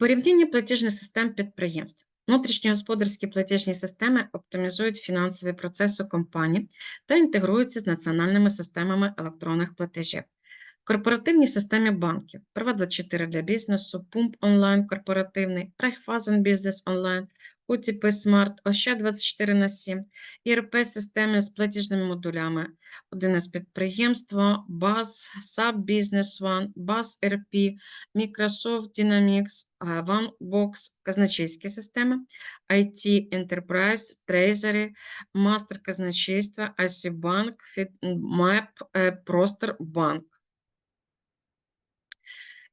Порівняння платіжних систем підприємств. Внутрішньогосподарські платіжні системи оптимізують фінансові процеси компаній та інтегруються з національними системами електронних платежів. Корпоративні системи банків Приват24 для бізнесу, Пумп онлайн корпоративний, Райффайзен Бізнес онлайн, UTP Smart, Ощад 24 на 7, ІРП-системи з платіжними модулями, 1С підприємство, BAS, SAP Business One, RP, Microsoft Dynamics, OneBox, казначейські системи, IT Enterprise, Treasury, Мастер казначейства, IC Bank, FitMap, Простор Банк.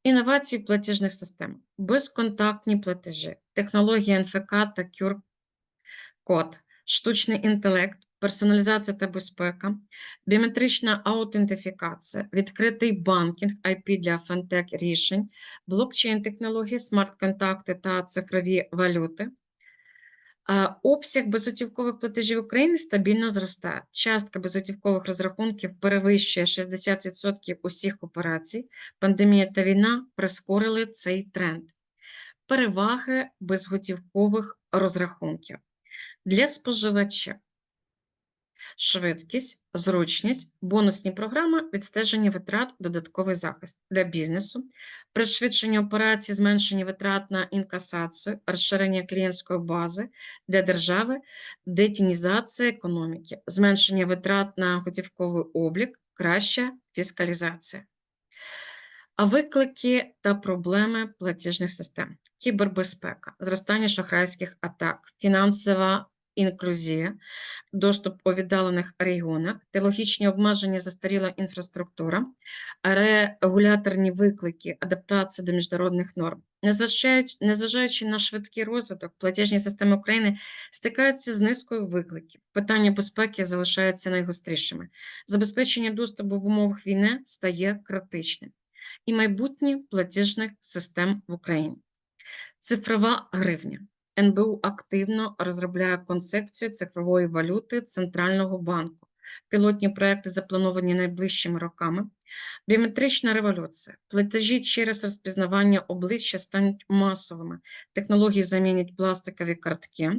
Інновації в платіжних системах, безконтактні платежі, технологія НФК та QR-код, штучний інтелект, персоналізація та безпека, біометрична аутентифікація, відкритий банкінг, IP для фантек рішень, блокчейн-технології, смарт-контакти та цифрові валюти. Обсяг безготівкових платежів України стабільно зростає. Частка безготівкових розрахунків перевищує 60% усіх операцій. Пандемія та війна прискорили цей тренд. Переваги безготівкових розрахунків. Для споживача. Швидкість, зручність, бонусні програми, відстеження витрат, додатковий захист. Для бізнесу, пришвидшення операцій, зменшення витрат на інкасацію, розширення клієнтської бази. Для держави, детінізація економіки, зменшення витрат на готівковий облік, краща фіскалізація. А виклики та проблеми платіжних систем, кібербезпека, зростання шахрайських атак, фінансова інклюзія, доступ у віддалених регіонах, технологічні обмеження, застаріла інфраструктура, регуляторні виклики, адаптація до міжнародних норм. Незважаючи, незважаючи на швидкий розвиток, платіжні системи України стикаються з низкою викликів. Питання безпеки залишаються найгострішими. Забезпечення доступу в умовах війни стає критичним. І майбутнє платіжних систем в Україні. Цифрова гривня. НБУ активно розробляє концепцію цифрової валюти Центрального банку. Пілотні проекти заплановані найближчими роками. Біометрична революція. Платежі через розпізнавання обличчя стануть масовими. Технології замінять пластикові картки.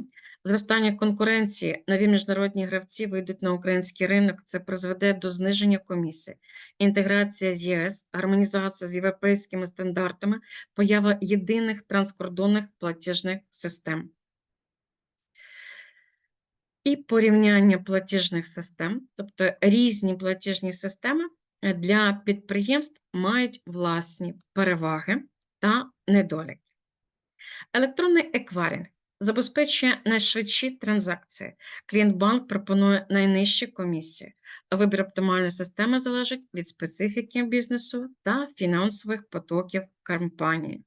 Зростання конкуренції, нові міжнародні гравці вийдуть на український ринок. Це призведе до зниження комісії, інтеграція з ЄС, гармонізація з європейськими стандартами, поява єдиних транскордонних платіжних систем. І порівняння платіжних систем, тобто різні платіжні системи е, для підприємств мають власні переваги та недоліки. Електронний еквайринг забезпечує найшвидші транзакції. Клієнт-банк пропонує найнижчі комісії, а вибір оптимальної системи залежить від специфіки бізнесу та фінансових потоків компанії.